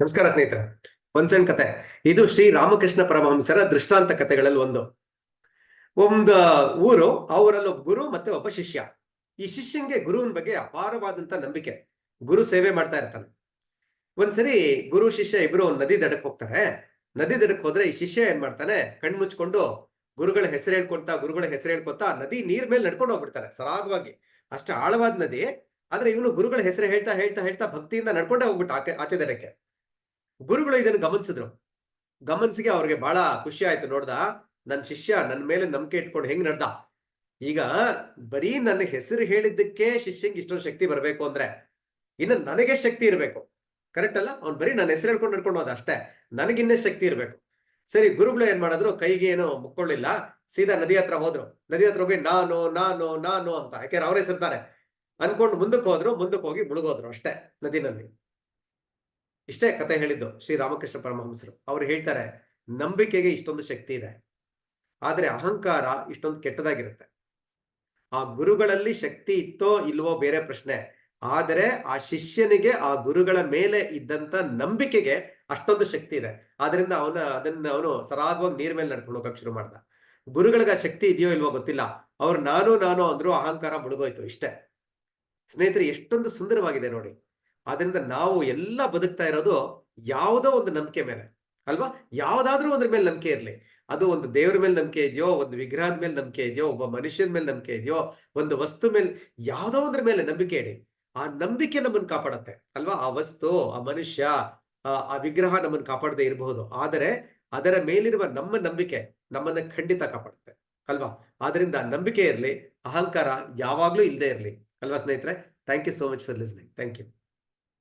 ನಮಸ್ಕಾರ ಸ್ನೇಹಿತರೆ. ಒಂದ್ ಸಣ್ಣ ಕತೆ. ಇದು ಶ್ರೀ ರಾಮಕೃಷ್ಣ ಪರಮಹಂಸರ ದೃಷ್ಟಾಂತ ಕಥೆಗಳಲ್ಲಿ ಒಂದು. ಒಂದು ಊರು ಅವರಲ್ಲಿ ಒಬ್ಬ ಗುರು ಮತ್ತೆ ಒಬ್ಬ ಶಿಷ್ಯ. ಈ ಶಿಷ್ಯಂಗೆ ಗುರುವಿನ ಬಗ್ಗೆ ಅಪಾರವಾದಂತ ನಂಬಿಕೆ. ಗುರು ಸೇವೆ ಮಾಡ್ತಾ ಇರ್ತಾನೆ. ಒಂದ್ಸರಿ ಗುರು, ಶಿಷ್ಯ ಇಬ್ರು ನದಿ ದಡಕ್ ಹೋಗ್ತಾರೆ. ನದಿ ದಡಕ್ ಹೋದ್ರೆ ಈ ಶಿಷ್ಯ ಏನ್ ಮಾಡ್ತಾನೆ? ಕಣ್ಮುಚ್ಕೊಂಡು ಗುರುಗಳ ಹೆಸರು ಹೇಳ್ಕೊಂತ, ಗುರುಗಳ ಹೆಸರು ಹೇಳ್ಕೊತಾ ನದಿ ನೀರ್ ಮೇಲೆ ನಡ್ಕೊಂಡು ಹೋಗ್ಬಿಡ್ತಾರೆ ಸರಾಗವಾಗಿ. ಅಷ್ಟು ಆಳವಾದ ನದಿ, ಆದ್ರೆ ಇವನು ಗುರುಗಳ ಹೆಸರು ಹೇಳ್ತಾ ಹೇಳ್ತಾ ಹೇಳ್ತಾ ಭಕ್ತಿಯಿಂದ ನಡ್ಕೊಂಡೇ ಹೋಗ್ಬಿಟ್ಟು ಆಕೆ, ಆಚೆ ದಡಕ್ಕೆ. ಗುರುಗಳು ಇದನ್ನು ಗಮನಿಸಿದ್ರು. ಗಮನಿಸಿಗೆ ಅವ್ರಿಗೆ ಬಹಳ ಖುಷಿ ಆಯ್ತು ನೋಡ್ದ ನನ್ನ ಶಿಷ್ಯ ನನ್ನ ಮೇಲೆ ನಂಬಿಕೆ ಇಟ್ಕೊಂಡು ಹೆಂಗ್ ನಡ್ದ? ಈಗ ಬರೀ ನನ್ನ ಹೆಸರು ಹೇಳಿದ್ದಕ್ಕೆ ಶಿಷ್ಯಂಗೆ ಇಷ್ಟೊಂದು ಶಕ್ತಿ ಬರಬೇಕು ಅಂದ್ರೆ ಇನ್ನು ನನಗೆ ಶಕ್ತಿ ಇರಬೇಕು. ಕರೆಕ್ಟ್ ಅಲ್ಲ? ಅವ್ನು ಬರೀ ನನ್ನ ಹೆಸರು ಹೇಳ್ಕೊಂಡು ನಡ್ಕೊಂಡು ಹೋದ ಅಷ್ಟೇ. ನನಗಿನ್ನೇ ಶಕ್ತಿ ಇರಬೇಕು. ಸರಿ, ಗುರುಗಳು ಏನ್ ಮಾಡಿದ್ರು? ಕೈಗೆ ಏನು ಮುಕ್ಕೊಳ್ಳಿಲ್ಲ ಸೀದಾ ನದಿ ಹತ್ರ ಹೋದ್ರು. ನದಿ ಹತ್ರ ಹೋಗಿ ನಾನು ನಾನು ನಾನು ಅಂತ. ಯಾಕೆಂದ್ರೆ ಅವ್ರ ಹೆಸರ್ತಾನೆ ಅನ್ಕೊಂಡು ಮುಂದಕ್ಕೆ ಹೋದ್ರು. ಮುಂದಕ್ಕೆ ಹೋಗಿ ಮುಳುಗೋದ್ರು ಅಷ್ಟೇ ನದಿನಲ್ಲಿ. ಇಷ್ಟೇ ಕತೆ ಹೇಳಿದ್ದು ಶ್ರೀ ರಾಮಕೃಷ್ಣ ಪರಮಹಂಸರು. ಅವ್ರು ಹೇಳ್ತಾರೆ, ನಂಬಿಕೆಗೆ ಇಷ್ಟೊಂದು ಶಕ್ತಿ ಇದೆ, ಆದರೆ ಅಹಂಕಾರ ಇಷ್ಟೊಂದು ಕೆಟ್ಟದಾಗಿರುತ್ತೆ. ಆ ಗುರುಗಳಲ್ಲಿ ಶಕ್ತಿ ಇತ್ತೋ ಇಲ್ವೋ ಬೇರೆ ಪ್ರಶ್ನೆ, ಆದರೆ ಆ ಶಿಷ್ಯನಿಗೆ ಆ ಗುರುಗಳ ಮೇಲೆ ಇದ್ದಂತ ನಂಬಿಕೆಗೆ ಅಷ್ಟೊಂದು ಶಕ್ತಿ ಇದೆ. ಆದ್ರಿಂದ ಅವನ ಅದನ್ನ ಅವನು ಸರಾಗವಾಗಿ ನೀರ್ ಮೇಲೆ ನಡ್ಕೊಂಡು ಹೋಗಕ್ ಶುರು ಮಾಡ್ದ. ಗುರುಗಳಿಗೆ ಆ ಶಕ್ತಿ ಇದೆಯೋ ಇಲ್ವೋ ಗೊತ್ತಿಲ್ಲ. ಅವ್ರು ನಾನು ನಾನು ಅಂದ್ರು ಅಹಂಕಾರ ಮುಳುಗೋಯ್ತು ಇಷ್ಟೇ. ಸ್ನೇಹಿತರೆ, ಎಷ್ಟೊಂದು ಸುಂದರವಾಗಿದೆ ನೋಡಿ. ಆದ್ರಿಂದ ನಾವು ಎಲ್ಲ ಬದುಕ್ತಾ ಇರೋದು ಯಾವುದೋ ಒಂದು ನಂಬಿಕೆ ಮೇಲೆ. ಅಲ್ವಾ? ಯಾವ್ದಾದ್ರೂ ಒಂದ್ರ ಮೇಲೆ ನಂಬಿಕೆ ಇರಲಿ. ಅದು ಒಂದು ದೇವ್ರ ಮೇಲೆ ನಂಬಿಕೆ ಇದೆಯೋ, ಒಂದು ವಿಗ್ರಹದ ಮೇಲೆ ನಂಬಿಕೆ ಇದೆಯೋ, ಒಬ್ಬ ಮನುಷ್ಯನ ಮೇಲೆ ನಂಬಿಕೆ ಇದೆಯೋ, ಒಂದು ವಸ್ತು ಮೇಲೆ, ಯಾವುದೋ ಒಂದ್ರ ಮೇಲೆ ನಂಬಿಕೆ ಇಡಿ. ಆ ನಂಬಿಕೆ ನಮ್ಮನ್ನು ಕಾಪಾಡತ್ತೆ. ಅಲ್ವಾ? ಆ ವಸ್ತು, ಆ ಮನುಷ್ಯ, ಆ ವಿಗ್ರಹ ನಮ್ಮನ್ನು ಕಾಪಾಡದೆ ಇರಬಹುದು. ಆದರೆ ಅದರ ಮೇಲಿರುವ ನಮ್ಮ ನಂಬಿಕೆ ನಮ್ಮನ್ನ ಖಂಡಿತ ಕಾಪಾಡುತ್ತೆ. ಅಲ್ವಾ? ಆದ್ರಿಂದ ನಂಬಿಕೆ ಇರಲಿ, ಅಹಂಕಾರ ಯಾವಾಗ್ಲೂ ಇಲ್ಲದೆ ಇರಲಿ. ಅಲ್ವಾ ಸ್ನೇಹಿತರೆ? Thank you so much for listening thank you